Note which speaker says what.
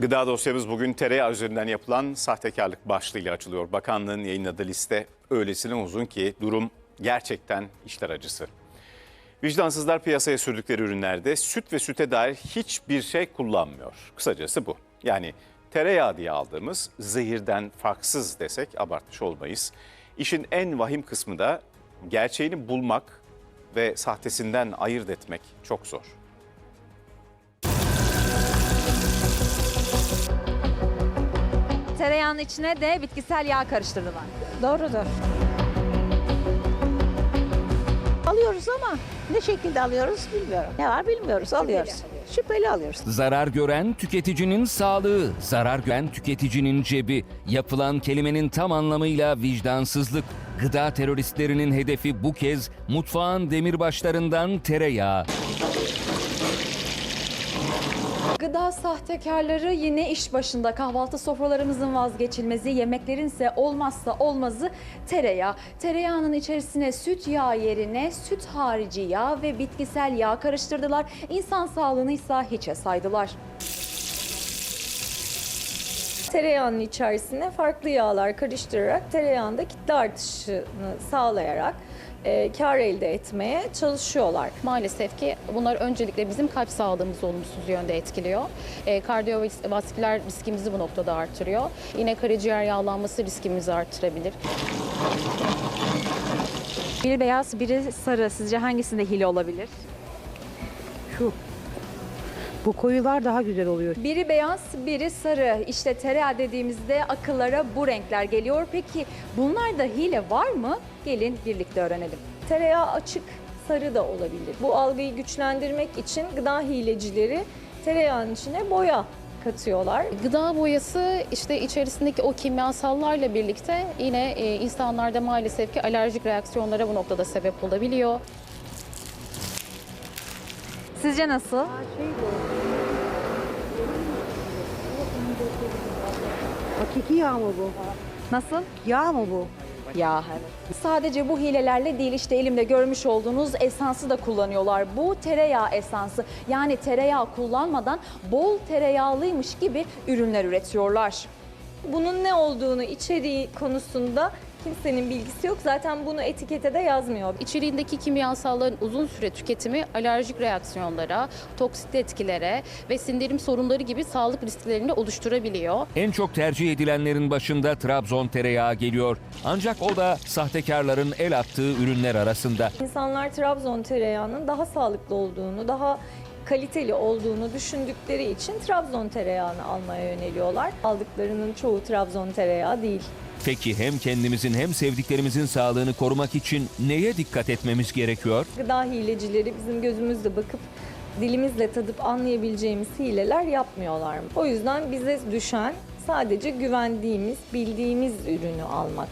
Speaker 1: Gıda dosyamız bugün tereyağı üzerinden yapılan sahtekarlık başlığıyla açılıyor. Bakanlığın yayınladığı liste öylesine uzun ki durum gerçekten işler acısı. Vicdansızlar piyasaya sürdükleri ürünlerde süt ve süte dair hiçbir şey kullanmıyor. Kısacası bu. Yani tereyağı diye aldığımız zehirden farksız desek abartmış olmayız. İşin en vahim kısmı da gerçeğini bulmak ve sahtesinden ayırt etmek çok zor.
Speaker 2: Tereyağının içine de bitkisel yağ karıştırdılar.
Speaker 3: Doğrudur. Alıyoruz ama ne şekilde alıyoruz bilmiyorum. Ne var bilmiyoruz alıyoruz. Şüpheli alıyoruz.
Speaker 4: Zarar gören tüketicinin sağlığı, zarar gören tüketicinin cebi. Yapılan kelimenin tam anlamıyla vicdansızlık. Gıda teröristlerinin hedefi bu kez mutfağın demirbaşlarından tereyağı.
Speaker 2: Gıda sahtekarları yine iş başında. Kahvaltı sofralarımızın vazgeçilmezi, yemeklerin ise olmazsa olmazı tereyağı. Tereyağının içerisine süt yağı yerine süt harici yağ ve bitkisel yağ karıştırdılar. İnsan sağlığını ise hiçe saydılar.
Speaker 5: Tereyağının içerisine farklı yağlar karıştırarak tereyağında kitle artışını sağlayarak e, kar elde etmeye çalışıyorlar.
Speaker 6: Maalesef ki bunlar öncelikle bizim kalp sağlığımızı olumsuz yönde etkiliyor. E, kardiyovasküler riskimizi bu noktada artırıyor. Yine karaciğer yağlanması riskimizi artırabilir.
Speaker 2: Biri beyaz, biri sarı. Sizce hangisinde hile olabilir?
Speaker 7: Şu. Bu koyular daha güzel oluyor.
Speaker 2: Biri beyaz, biri sarı. İşte tereyağı dediğimizde akıllara bu renkler geliyor. Peki bunlarda hile var mı? Gelin birlikte öğrenelim.
Speaker 5: Tereyağı açık sarı da olabilir. Bu algıyı güçlendirmek için gıda hilecileri tereyağının içine boya katıyorlar.
Speaker 6: Gıda boyası işte içerisindeki o kimyasallarla birlikte yine e, insanlarda maalesef ki alerjik reaksiyonlara bu noktada sebep olabiliyor.
Speaker 2: Sizce nasıl?
Speaker 7: Hakiki yağ mı bu?
Speaker 2: Nasıl?
Speaker 7: Yağ mı bu?
Speaker 2: Ya Sadece bu hilelerle değil işte elimde görmüş olduğunuz esansı da kullanıyorlar. Bu tereyağı esansı yani tereyağı kullanmadan bol tereyağlıymış gibi ürünler üretiyorlar.
Speaker 5: Bunun ne olduğunu içeriği konusunda kimsenin bilgisi yok. Zaten bunu etikete de yazmıyor.
Speaker 6: İçeriğindeki kimyasalların uzun süre tüketimi alerjik reaksiyonlara, toksit etkilere ve sindirim sorunları gibi sağlık risklerini oluşturabiliyor.
Speaker 4: En çok tercih edilenlerin başında Trabzon tereyağı geliyor. Ancak o da sahtekarların el attığı ürünler arasında.
Speaker 5: İnsanlar Trabzon tereyağının daha sağlıklı olduğunu, daha kaliteli olduğunu düşündükleri için Trabzon tereyağını almaya yöneliyorlar. Aldıklarının çoğu Trabzon tereyağı değil.
Speaker 4: Peki hem kendimizin hem sevdiklerimizin sağlığını korumak için neye dikkat etmemiz gerekiyor?
Speaker 5: Gıda hilecileri bizim gözümüzle bakıp dilimizle tadıp anlayabileceğimiz hileler yapmıyorlar mı? O yüzden bize düşen sadece güvendiğimiz, bildiğimiz ürünü almak.